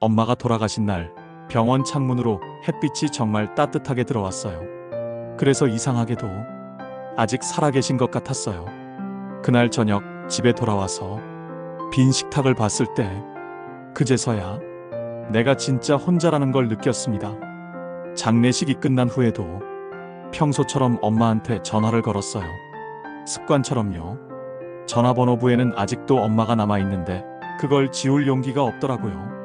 엄마가 돌아가신 날 병원 창문으로 햇빛이 정말 따뜻하게 들어왔어요. 그래서 이상하게도 아직 살아계신 것 같았어요. 그날 저녁 집에 돌아와서 빈 식탁을 봤을 때 그제서야 내가 진짜 혼자라는 걸 느꼈습니다. 장례식이 끝난 후에도 평소처럼 엄마한테 전화를 걸었어요. 습관처럼요. 전화번호부에는 아직도 엄마가 남아 있는데 그걸 지울 용기가 없더라고요.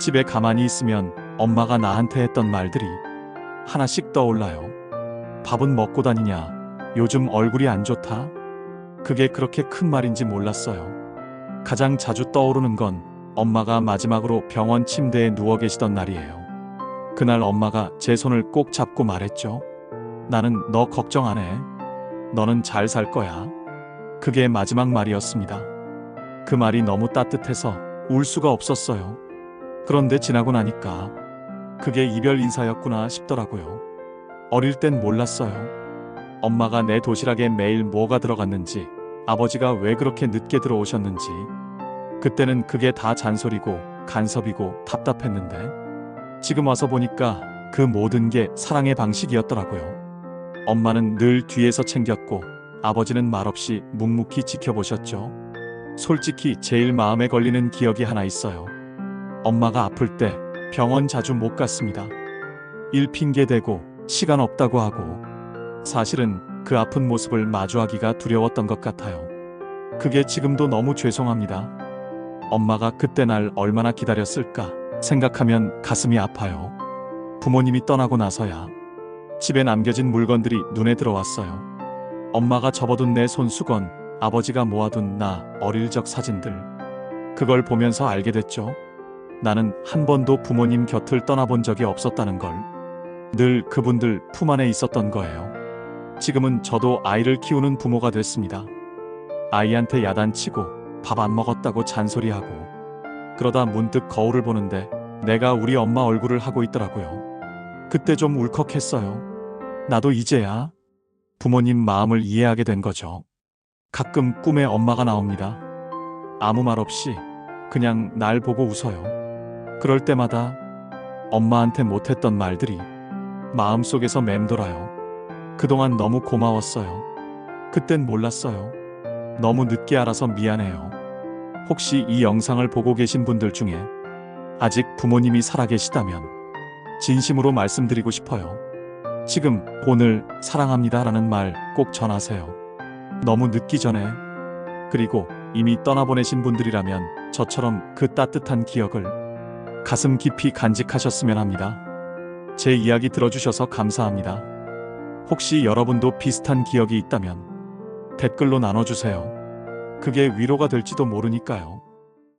집에 가만히 있으면 엄마가 나한테 했던 말들이 하나씩 떠올라요. 밥은 먹고 다니냐? 요즘 얼굴이 안 좋다? 그게 그렇게 큰 말인지 몰랐어요. 가장 자주 떠오르는 건 엄마가 마지막으로 병원 침대에 누워 계시던 날이에요. 그날 엄마가 제 손을 꼭 잡고 말했죠. 나는 너 걱정 안 해. 너는 잘 살 거야. 그게 마지막 말이었습니다. 그 말이 너무 따뜻해서 울 수가 없었어요. 그런데 지나고 나니까 그게 이별 인사였구나 싶더라고요. 어릴 땐 몰랐어요. 엄마가 내 도시락에 매일 뭐가 들어갔는지, 아버지가 왜 그렇게 늦게 들어오셨는지, 그때는 그게 다 잔소리고 간섭이고 답답했는데, 지금 와서 보니까 그 모든 게 사랑의 방식이었더라고요. 엄마는 늘 뒤에서 챙겼고, 아버지는 말없이 묵묵히 지켜보셨죠. 솔직히 제일 마음에 걸리는 기억이 하나 있어요. 엄마가 아플 때 병원 자주 못 갔습니다. 일 핑계 대고 시간 없다고 하고 사실은 그 아픈 모습을 마주하기가 두려웠던 것 같아요. 그게 지금도 너무 죄송합니다. 엄마가 그때 날 얼마나 기다렸을까 생각하면 가슴이 아파요. 부모님이 떠나고 나서야 집에 남겨진 물건들이 눈에 들어왔어요. 엄마가 접어둔 내 손수건, 아버지가 모아둔 나 어릴 적 사진들. 그걸 보면서 알게 됐죠. 나는 한 번도 부모님 곁을 떠나본 적이 없었다는 걸. 늘 그분들 품 안에 있었던 거예요. 지금은 저도 아이를 키우는 부모가 됐습니다. 아이한테 야단치고 밥 안 먹었다고 잔소리하고 그러다 문득 거울을 보는데 내가 우리 엄마 얼굴을 하고 있더라고요. 그때 좀 울컥했어요. 나도 이제야 부모님 마음을 이해하게 된 거죠. 가끔 꿈에 엄마가 나옵니다. 아무 말 없이 그냥 날 보고 웃어요. 그럴 때마다 엄마한테 못했던 말들이 마음속에서 맴돌아요. 그동안 너무 고마웠어요. 그땐 몰랐어요. 너무 늦게 알아서 미안해요. 혹시 이 영상을 보고 계신 분들 중에 아직 부모님이 살아계시다면 진심으로 말씀드리고 싶어요. 지금 오늘 사랑합니다 라는 말 꼭 전하세요. 너무 늦기 전에 그리고 이미 떠나보내신 분들이라면 저처럼 그 따뜻한 기억을 가슴 깊이 간직하셨으면 합니다. 제 이야기 들어주셔서 감사합니다. 혹시 여러분도 비슷한 기억이 있다면 댓글로 나눠주세요. 그게 위로가 될지도 모르니까요.